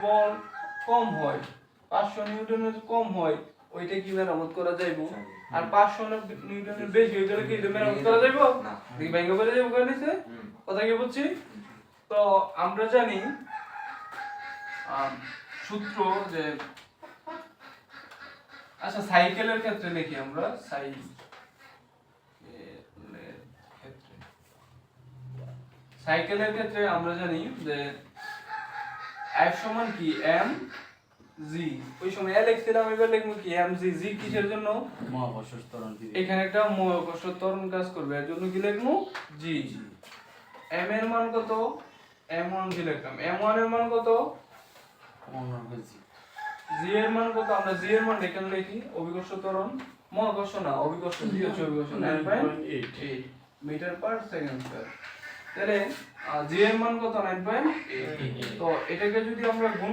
বল কম হয় পাঁচশো নিউটনের কম হয় ওইটা কি মেরামত করা যাইব? আর পাঁচশো নিউটনের বেশি গেলে কি মেরামত করা যাইব? দেখি ভেঙে পড়ে যাব করে কথা কি বলছি তো আমরা জানি সূত্র যে আচ্ছা সাইকেলের ক্ষেত্রে লিখি আমরা সাইকেলের ক্ষেত্রে আমরা জানি যে এফ সমান কি? এম জি ওই সময় এ লিখছিলাম এবার লিখব কি? এম জি জি কিসের জন্য? মহাকর্ষ ত্বরণ এখানে একটা মহাকর্ষ ত্বরণ কাজ করবে। এর জন্য কি লিখব? জি এম এর মান কত? এম ওয়ান জি লিখলাম। এম ওয়ানের মান কত? জি এর মান কত? আমরা জি এর মান এখানে লিখি। অভিকর্ষ ত্বরণ। মহাকর্ষ না অভিকর্ষ জি হচ্ছে অভিকর্ষ। Nine point eight metre per second square তাহলে জি এর মান কত? নাইন পয়েন্ট তো এটাকে যদি আমরা গুণ